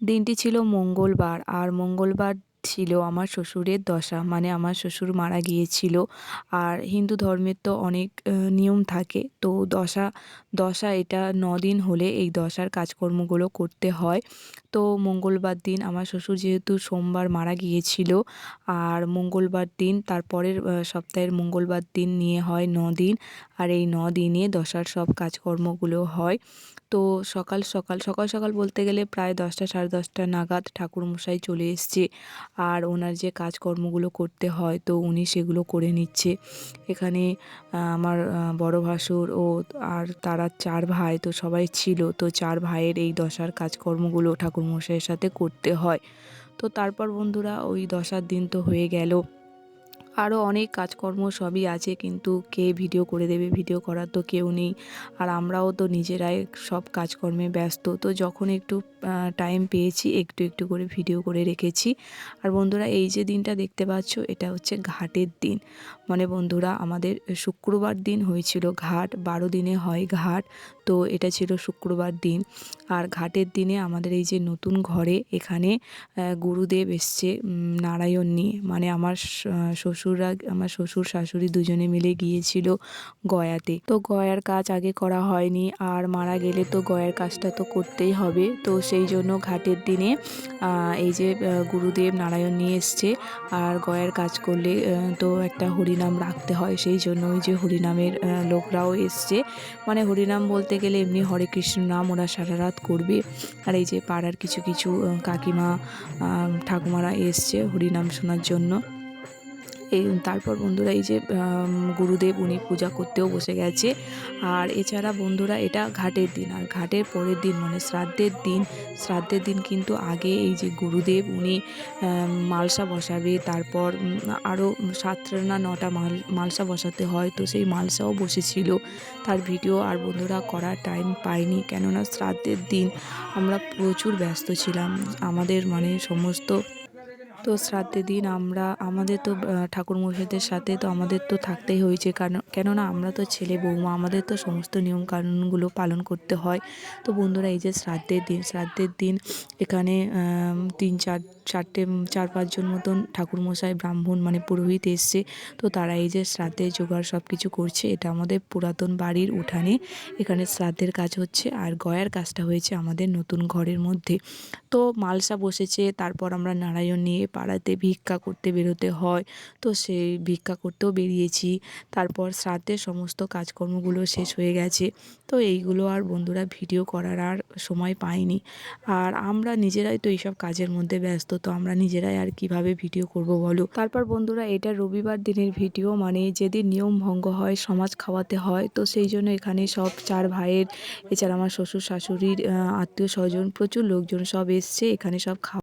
দিনটি ছিল মঙ্গলবার আর মঙ্গলবার ছিল আমার শ্বশুরের দশা মানে আমার শ্বশুর মারা গিয়েছিল। আর হিন্দু ধর্মের তো অনেক নিয়ম থাকে। তো দশা দশা এটা দিন হলে এই দশার কাজকর্মগুলো করতে হয়। তো মঙ্গলবার দিন আমার শ্বশুর যেহেতু সোমবার মারা গিয়েছিল, আর মঙ্গলবার দিন তারপরের সপ্তাহের মঙ্গলবার দিন নিয়ে হয় দিন আর এই দিনে দশার সব কাজকর্মগুলো হয়। তো সকাল সকাল সকাল সকাল বলতে গেলে প্রায় দশটা, সাড়ে দশটা নাগাদ ঠাকুরমশাই চলে এসছে। আর ওনার যে কাজকর্মগুলো করতে হয়, তো উনি সেগুলো করে নিচ্ছে। এখানে আমার বড় ভাসুর ও আর তারা চার ভাই, তো সবাই ছিল। তো চার ভাইয়ের এই দশার কাজকর্মগুলো ঠাকুরমশাইয়ের সাথে করতে হয়। তো তারপর বন্ধুরা, ওই দশার দিন তো হয়ে গেল। আরও অনেক কাজকর্ম সবই আছে, কিন্তু কে ভিডিও করে দেবে? ভিডিও করার তো কেউ নেই। আর আমরাও তো নিজেরাই সব কাজকর্মে ব্যস্ত। তো যখন একটু টাইম পেয়েছি, একটু একটু করে ভিডিও করে রেখেছি। আর বন্ধুরা, এই যে দিনটা দেখতে পাচ্ছ, এটা হচ্ছে ঘাটের দিন। মানে বন্ধুরা, আমাদের শুক্রবার দিন হয়েছিল ঘাট, বারো দিনে হয় ঘাট। তো এটা ছিল শুক্রবার দিন। আর ঘাটের দিনে আমাদের এই যে নতুন ঘরে এখানে গুরুদেব এসছে নারায়ণ নিয়ে। মানে আমার শ্বশুররা, আমার শ্বশুর শাশুড়ি দুজনে মিলে গিয়েছিল গয়াতে। তো গয়ার কাজ আগে করা হয়নি, আর মারা গেলে তো গয়ার কাজটা তো করতেই হবে। তো সেই জন্য ঘাটের দিনে এই যে গুরুদেব নারায়ণ নিয়ে এসছে, আর গয়ার কাজ করলে তো একটা হরিনাম রাখতে হয়। সেই জন্য ওই যে হরিনামের লোকরাও এসছে। মানে হরিনাম বলতে গেলে এমনি হরে কৃষ্ণ নাম ওরা সারা রাত করবে। আর এই যে পাড়ার কিছু কিছু কাকিমা ঠাকুমারা এসছে হরিনাম শোনার জন্য। এই তারপর বন্ধুরা এই যে গুরুদেব উনি পূজা করতেও বসে গেছে। আর এছাড়া বন্ধুরা এটা ঘাটের দিন, আর ঘাটের পরের দিন মানে শ্রাদ্ধের দিন শ্রাদ্ধের দিন কিন্তু আগে এই যে গুরুদেব উনি মালসা বসাবে, তারপর আরও সাতটা না নটা মাল, মালসা বসাতে হয়, তো সেই মালসাও বসেছিল। তার ভিডিও আর বন্ধুরা করার টাইম পাইনি, কেননা শ্রাদ্ধের দিন আমরা প্রচুর ব্যস্ত ছিলাম। আমাদের মানে সমস্ত তো শ্রাদ্ধের দিন আমরা, আমাদের তো ঠাকুরমশাইদের সাথে তো আমাদের তো থাকতেই হয়েছে। কারণ, কেননা আমরা তো ছেলে বৌমা, আমাদের তো সমস্ত নিয়মকানুনগুলো পালন করতে হয়। তো বন্ধুরা, এই যে শ্রাদ্ধের দিন শ্রাদ্ধের দিন এখানে তিন, চার, চারটে, চার, পাঁচজন মতন ঠাকুরমশাই, ব্রাহ্মণ মানে পুরোহিত এসছে। তো তারা এই যে শ্রাদ্ধের জোগাড় সব কিছু করছে, এটা আমাদের পুরাতন বাড়ির উঠানে। এখানে শ্রাদ্ধের কাজ হচ্ছে আর গয়ার কাজটা হয়েছে আমাদের নতুন ঘরের মধ্যে। তো মালসা বসেছে, তারপর আমরা নারায়ণ নিয়ে পাড়াতে ভিক্ষা করতে বেরোতে হয়। তো সেই ভিক্ষা করতেও বেরিয়েছি। তারপর শ্রাদ্ধের সমস্ত কাজকর্মগুলো শেষ হয়ে গেছে। তো এইগুলো আর বন্ধুরা ভিডিও করার আর সময় পাইনি। আর আমরা নিজেরাই তো এইসব কাজের মধ্যে ব্যস্ত, তো আমরা নিজেরাই আর কীভাবে ভিডিও করব বলো? তারপর বন্ধুরা এটা রবিবার দিনের ভিডিও মানে যেদিন নিয়ম ভঙ্গ হয়, সমাজ খাওয়াতে হয়। তো সেই জন্য এখানে সব চার ভাইয়ের, এছাড়া আমার শ্বশুর শাশুড়ির আত্মীয় স্বজন, প্রচুর লোকজন সব এসছে। এখানে সব খাওয়া